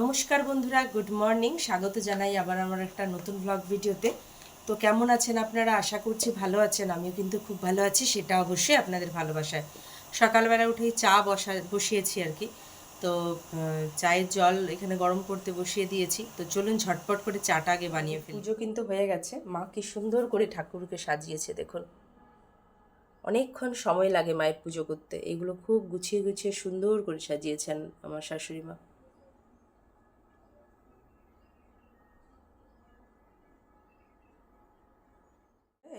নমস্কার বন্ধুরা, good morning. স্বাগত জানাই আবার আমার একটা নতুন ব্লগ ভিডিওতে। তো কেমন আছেন আপনারা? আশা করছি ভালো আছেন। আমিও কিন্তু খুব ভালো আছি, সেটা অবশ্যই আপনাদের ভালোবাসায়। সকালবেলা উঠেই চা বসা, বসিয়েছি আর কি। তো চায়ের জল এখানে গরম করতে বসিয়ে দিয়েছি। তো চলুন ঝটপট করে চাটা আগে বানিয়ে ফেলি। পুজো কিন্তু হয়ে গেছে। মা কি সুন্দর করে ঠাকুরকে সাজিয়েছে, দেখুন। অনেকক্ষণ সময় লাগে মায়ের পুজো করতে। এগুলো খুব গুছিয়ে গুছিয়ে সুন্দর করে সাজিয়েছেন আমার শাশুড়ি মা।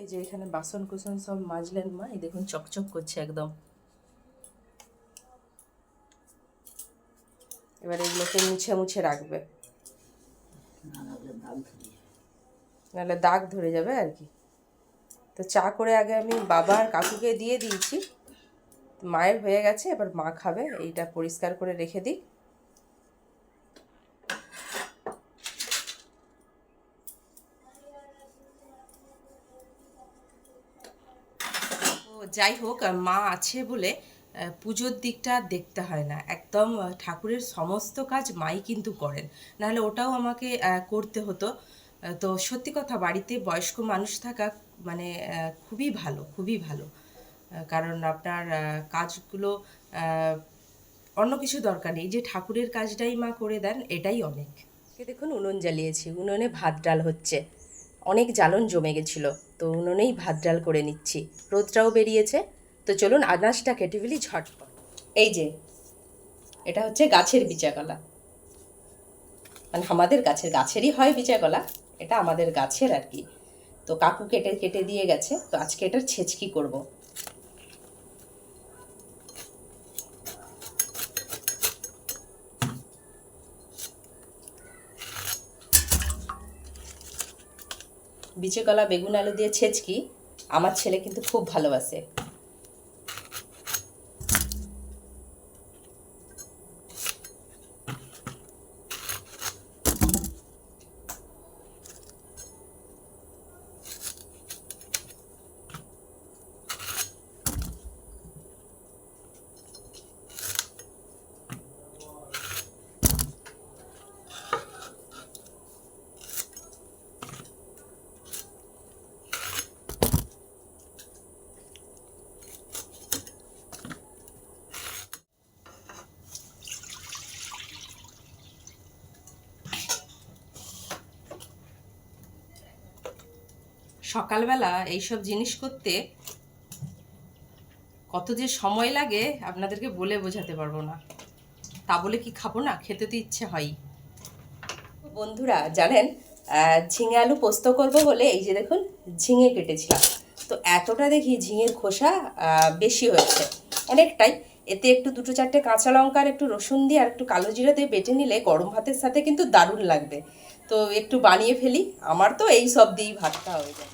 এই যে এখানে বাসন কুসন সব মাজলেন মা, এই দেখুন চকচক করছে একদম। এবার এগুলোকে মুছে মুছে রাখবে। নাহলে দাগ ধরে যাবে আর কি। তো চা করে আগে আমি বাবা আর কাকুকে দিয়ে দিয়েছি। মায়ের হয়ে গেছে, এবার মা খাবে, এইটা পরিষ্কার করে রেখে দিই। যাই হোক মা আছে বলে পুজোর দিকটা দেখতে হয় না। একদম ঠাকুরের সমস্ত কাজ মাই কিন্তু করেন। নাহলে ওটাও আমাকে করতে হতো। তো সত্যি কথা, বাড়িতে বয়স্ক মানুষ থাকা মানে খুবই ভালো খুবই ভালো। কারণ আপনার কাজগুলো অন্য কিছু দরকার নেই। যে ঠাকুরের কাজটাই মা করে দেন, এটাই অনেক। দেখুন, উনুন জ্বালিয়েছি। উনুনে ভাত ডাল হচ্ছে। অনেক জ্বালন জমে গেছিল। তো উনুনেই ভাত ডাল করে নিচ্ছি। রোদটাও বেরিয়েছে। তো চলুন আনাজটা কেটে ফেলি ঝটপট। এই যে, এটা হচ্ছে গাছের বিচাকলা মানে আমাদের গাছের, গাছেরই হয় বিচাকলা এটা আমাদের গাছের আর কি। তো কাকু কেটে কেটে দিয়ে গেছে। তো আজকে এটার ছেঁচকি করব। বিচে কলা বেগুন আলু দিয়ে ছেচকি আমার ছেলে কিন্তু খুব ভালোবাসে। সকালবেলা এইসব জিনিস করতে কত যে সময় লাগে আপনাদেরকে বলে বোঝাতে পারব না। তা বলে কি খাব না? খেতে তো ইচ্ছে হয়। বন্ধুরা, জানেন ঝিঙে আলু পোস্ত করব বলে এই যে দেখুন, ঝিঙে কেটেছিলাম। তো এতটা দেখি ঝিঙের খোসা বেশি হয়েছে। অনেকটাই। এতে একটু দুটো চারটে কাঁচা লঙ্কা একটু রসুন দিয়ে আর একটু কালো জিরা দিয়ে বেটে নিলে গরম ভাতের সাথে কিন্তু দারুণ লাগবে। তো একটু বানিয়ে ফেলি। আমার তো এই সব দিয়েই ভাতটা হয়ে যায়।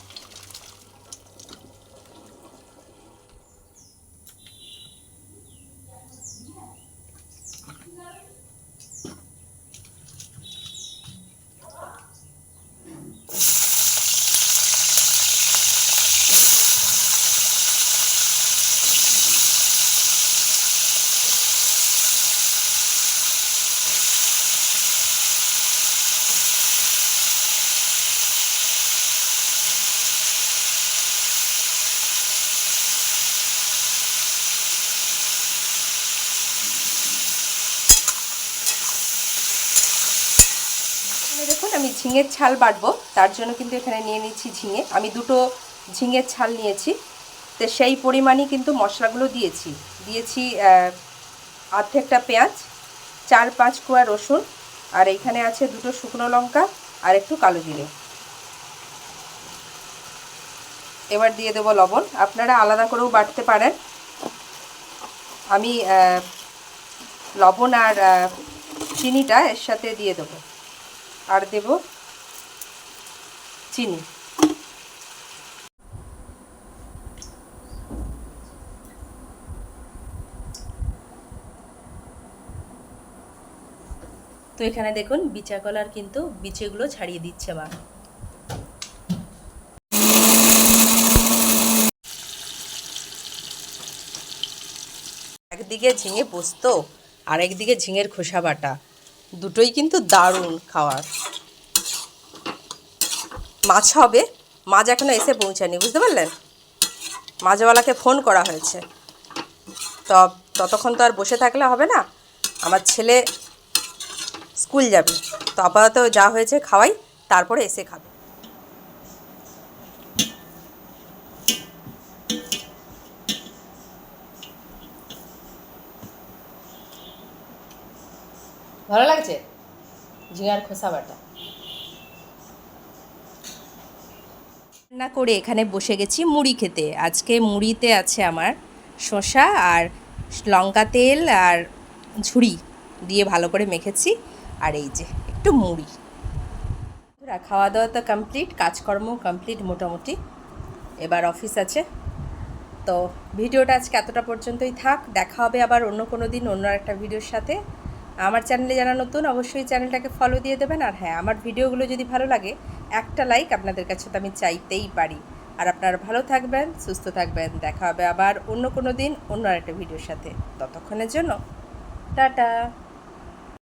এখানে আমি ঝিঙের ছাল বাটবো। তার জন্য কিন্তু এখানে নিয়ে নিচ্ছি ঝিঙে। আমি দুটো ঝিঙের ছাল নিয়েছি। তো সেই পরিমাণই কিন্তু মশলাগুলো দিয়েছি। দিয়েছি আহ, অর্ধেকটা পেঁয়াজ চার পাঁচ কোয়া রসুন আর এইখানে আছে দুটো শুকনো লঙ্কা আর একটু কালো জিরে। এবার দিয়ে দেবো লবণ। আপনারা আলাদা করেও বাটতে পারেন। আমি লবণ আর চিনিটা এর সাথে দিয়ে দেবো। আর দেব চিনি। তো এখানে দেখুন, বিচা কলার কিন্তু বিচেগুলো ছাড়িয়ে দিচ্ছে মা একদিকে ঝিঙে পোস্ত আর একদিকে ঝিঙের খোসা বাটা। দুটোই কিন্তু দারুণ খাওয়ার। মাছ হবে, মাছ এখনও এসে পৌঁছায়নি, বুঝতে পারলেন? মাছওয়ালাকে ফোন করা হয়েছে। তো ততক্ষণ তো আর বসে থাকলে হবে না, আমার ছেলে স্কুল যাবে। তো আপাতত যা হয়েছে খাওয়াই, তারপরে এসে খাবে। ভালো লাগছে? ঝিঙার খোসা বাটা। রান্না করে এখানে বসে গেছি মুড়ি খেতে। আজকে মুড়িতে আছে আমার শসা আর লঙ্কা তেল আর ঝুড়ি দিয়ে ভালো করে মেখেছি। আর এই যে, একটু মুড়ি। খাওয়া দাওয়া তো কমপ্লিট কাজকর্ম কমপ্লিট মোটামুটি। এবার অফিস আছে। তো ভিডিওটা আজকে এতটা পর্যন্তই থাক। দেখা হবে আবার অন্য কোনো দিন অন্য একটা ভিডিওর সাথে। আমার চ্যানেলে যারা নতুন, অবশ্যই চ্যানেলটাকে ফলো দিয়ে দেবেন। আর হ্যাঁ আমার ভিডিওগুলো যদি ভালো লাগে, একটা লাইক আপনাদের কাছে তো আমি চাইতেই পারি। আর আপনারা ভালো থাকবেন, সুস্থ থাকবেন। দেখা হবে আবার অন্য কোনো দিন অন্য আরেকটা ভিডিওর সাথে। ততক্ষণের জন্য, টাটা।